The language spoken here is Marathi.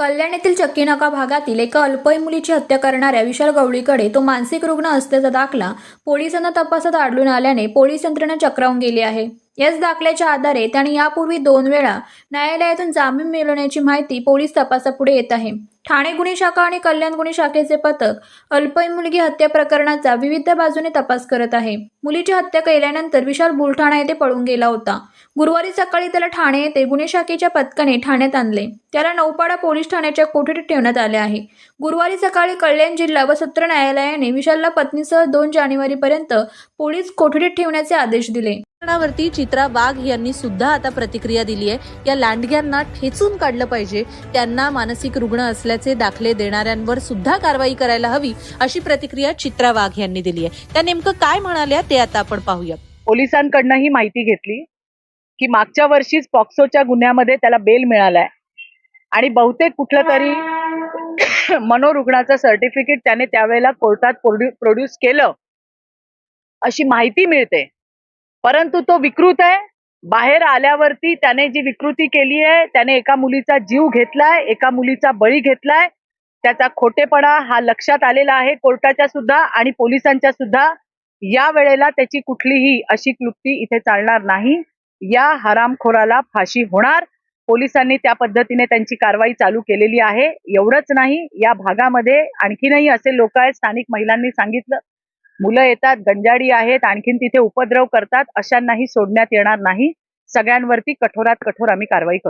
कल्याण येथील चक्कीनाका भागातील एका अल्पवयीन मुलीची हत्या करणाऱ्या विशाल गवळीकडे तो मानसिक रुग्ण असल्याचा दाखला पोलिसांना तपासात आढळून आल्याने पोलीस यंत्रणा चक्रावून गेली आहे. याच दाखल्याच्या आधारे त्याने यापूर्वी दोन वेळा न्यायालयातून जामीन मिळवण्याची माहिती पोलीस तपासापुढे येत आहे. ठाणे गुन्हे शाखा आणि कल्याण गुन्हे शाखेचे पथक अल्पवयीन मुलगी हत्या प्रकरणाचा विविध बाजूने तपास करत आहे. मुलीची हत्या केल्यानंतर विशाल बुलठाणा येथे पळून गेला होता. गुरुवारी सकाळी त्याला ठाणे येथे गुन्हे शाखेच्या पथकाने ठाण्यात आणले. त्याला नौपाडा पोलीस ठाण्याच्या कोठडीत ठेवण्यात आले आहे. गुरुवारी सकाळी कल्याण जिल्हा व सत्र न्यायालयाने विशालला पत्नीसह दोन जानेवारीपर्यंत पोलीस कोठडीत ठेवण्याचे आदेश दिले. प्रकरणावरती चित्रा वाघ यांनी सुद्धा आता प्रतिक्रिया दिली आहे. या लांडग्यांना ठेचून काढलं पाहिजे. त्यांना मानसिक रुग्ण असल्याचे दाखले देणाऱ्यांवर सुद्धा कारवाई करायला हवी अशी प्रतिक्रिया चित्रा वाघ यांनी दिली आहे. त्या नेमकं काय म्हणाल्या ते आता आपण पाहूया. पोलिसांकडनं ही माहिती घेतली की मागच्या वर्षीच पॉक्सोच्या गुन्ह्यामध्ये त्याला बेल मिळालाय. आणि बहुतेक कुठलं तरी मनोरुग्णाचं सर्टिफिकेट त्याने त्यावेळेला कोर्टात प्रोड्यूस केलं अशी माहिती मिळते. परंतु तो विकृत आहे. बाहेर आल्यावरती त्याने जी विकृती केली आहे त्याने एका मुलीचा जीव घेतलाय एका मुलीचा बळी घेतलाय. त्याचा खोटेपणा हा लक्षात आलेला आहे कोर्टाच्या सुद्धा आणि पोलिसांच्या सुद्धा. या वेळेला त्याची कुठलीही अशी क्लुप्ती इथे चालणार नाही. या हरामखोराला फाशी होणार. पोलिसांनी त्या पद्धतीने त्यांची कारवाई चालू केलेली आहे. एवढंच नाही या भागामध्ये आणखीनही असे लोक आहेत स्थानिक महिलांनी सांगितलं. मुलं येतात गंजाडी आहेत आणखीन तिथे उपद्रव करतात अशांनाही सोडण्यात येणार नाही. सगळ्यांवरती कठोरात कठोर आम्ही कारवाई करू.